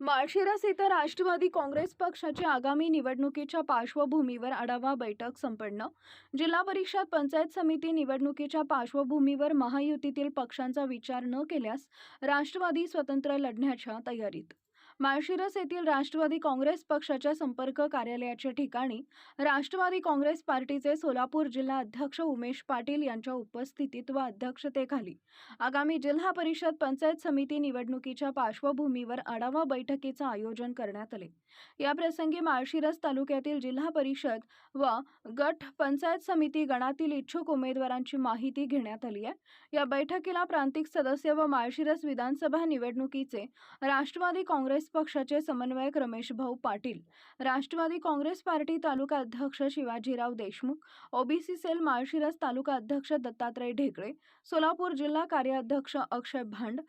माळशिरस इथं राष्ट्रवादी काँग्रेस पक्षाची आगामी निवडणुकीच्या पार्श्वभूमीवर आढावा बैठक संपन्न. जिल्हा परिषद पंचायत समिती निवडणुकीच्या पार्श्वभूमीवर महायुतीतील पक्षांचा विचार न केल्यास राष्ट्रवादी स्वतंत्र लढण्याच्या तयारीत माळशिरस येथील राष्ट्रवादी काँग्रेस पक्षाच्या संपर्क कार्यालयाच्या ठिकाणी राष्ट्रवादी काँग्रेस पार्टीचे सोलापूर जिल्हा अध्यक्ष उमेश पाटील यांच्या उपस्थितीत व अध्यक्षतेखाली आगामी जिल्हा परिषद पंचायत समिती निवडणुकीच्या पार्श्वभूमीवर आढावा बैठकीचं आयोजन करण्यात आले. याप्रसंगी माळशिरस तालुक्यातील जिल्हा परिषद व गट पंचायत समिती गणातील इच्छुक उमेदवारांची माहिती घेण्यात आली आहे. या बैठकीला प्रांतिक सदस्य व माळशिरस विधानसभा निवडणुकीचे राष्ट्रवादी काँग्रेस पक्षाचे समन्वयक रमेश भाऊ पाटील राष्ट्रवादी काँग्रेस पार्टी तालुका अध्यक्ष शिवाजीराव देशमुख ओबीसी सेल माळशिरस तालुका अध्यक्ष दत्तात्रय ढेकळे सोलापूर जिल्हा कार्याध्यक्ष अक्षय भांड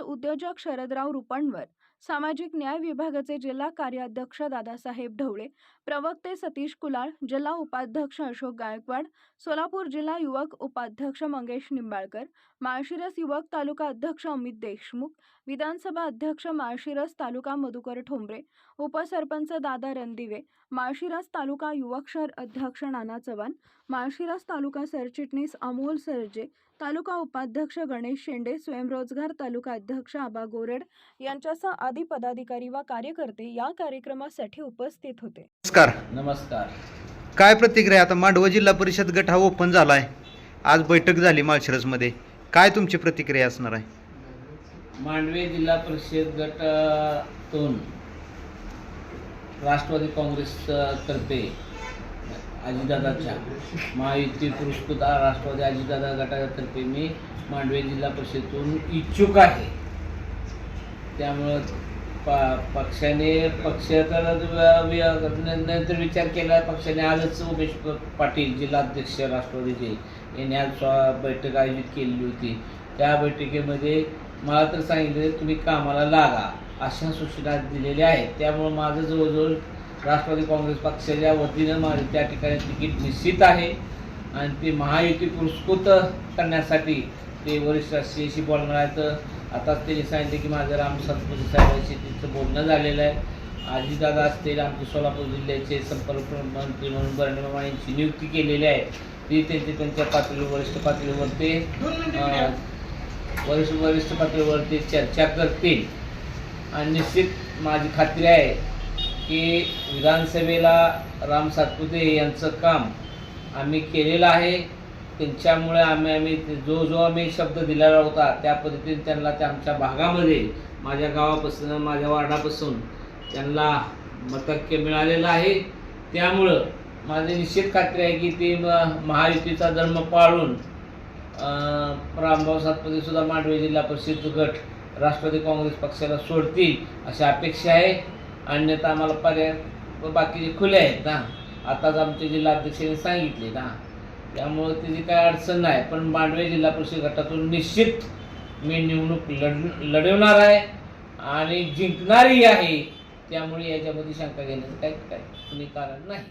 उद्योजक शरदराव रुपणवर सामाजिक न्याय विभागाचे जिल्हा कार्याध्यक्ष दादासाहेब ढवळे प्रवक्ते सतीश कुलाळ जिल्हा उपाध्यक्ष अशोक गायकवाड सोलापूर जिल्हा युवक उपाध्यक्ष मंगेश निंबाळकर माळशिरस युवक तालुका अध्यक्ष अमित देशमुख विधानसभा अध्यक्ष माळशिरस तालुका मधुकर ठोंबरे उपसरपंच दादा रणदिवे माळशिरस तालुका युवक शहर अध्यक्ष नाना चव्हाण माळशिरस तालुका सरचिटणीस अमोल सरजे तालुका उपाध्यक्ष गणेश शेंडे स्वयंरोजगार तालुका अध्यक्ष आबा गोरेड यांच्यासह आदी पदाधिकारी व कार्यकर्ते या कार्यक्रमासाठी उपस्थित होते. नमस्कार. नमस्कार. काय प्रतिक्रिया? आता मांडवा जिल्हा परिषद गट हा ओपन झाला आहे आज बैठक झाली माळशिरसमध्ये. काय तुमची प्रतिक्रिया असणार आहे? मांडवे जिल्हा परिषद गटातून राष्ट्रवादी काँग्रेस तर्फे अजितदादाच्या. महायुती पुरस्कृत राष्ट्रवादी अजितदादा गटातर्फे मी मांडवे जिल्हा परिषदेतून इच्छुक आहे. त्यामुळं प पक्षाने पक्ष तर नंतर विचार केला पक्षाने आजच उमेश पाटील जिल्हाध्यक्ष राष्ट्रवादीचे यांनी आज बैठक आयोजित केलेली होती. त्या बैठकीमध्ये मला तर सांगितलं तुम्ही कामाला लागा अशा सूचना दिलेल्या आहेत. त्यामुळं माझं जवळजवळ राष्ट्रवादी काँग्रेस पक्षाच्या वतीनं माझं त्या ठिकाणी तिकीट निश्चित आहे. आणि ते महायुती पुरस्कृत करण्यासाठी ते वरिष्ठ राष्ट्रीयशी बोलणार आहेत आताच त्यांनी सांगितले की माझं राम सातपुते साहेबांशी तिचं बोलणं झालेलं आहे. आजीदादा असतील आमचे सोलापूर जिल्ह्याचे संपर्क मंत्री म्हणून बर्णिमा यांची नियुक्ती केलेली आहे. ती त्यांची त्यांच्या पातळीवर वरिष्ठ पातळीवर ते वरिष्ठ वरिष्ठ पातळीवर ते चर्चा करतील. आणि निश्चित माझी खात्री आहे की विधानसभेला राम सातपुते यांचं काम आम्ही केलेलं आहे. त्यांच्यामुळे आम्ही आम्ही जो जो आम्ही शब्द दिलेला होता त्या पद्धतीने त्यांना त्या आमच्या भागामध्ये माझ्या गावापासून माझ्या वार्डापासून त्यांना मतक्य मिळालेलं आहे. त्यामुळं माझी निश्चित खात्री आहे की ते म- महायुतीचा धर्म पाळून रामभाऊ सातपुते सुद्धा मांडवे जिल्हा परिषद गट राष्ट्रवादी काँग्रेस पक्षाला सोडतील अशी अपेक्षा आहे. अन्यथा आम्हाला पर्याय बाकीचे खुले आहेत ना. आताच आमचे जिल्हाध्यक्षांनी सांगितले ना. त्यामुळं त्याची काय अडचण नाही पण मांडवे जिल्हा परिषद गटातून निश्चित मी निवडणूक लढ लढवणार आहे आणि जिंकणारही आहे त्यामुळे याच्यामध्ये शंका घेण्याचं काही काही कुणी कारण नाही.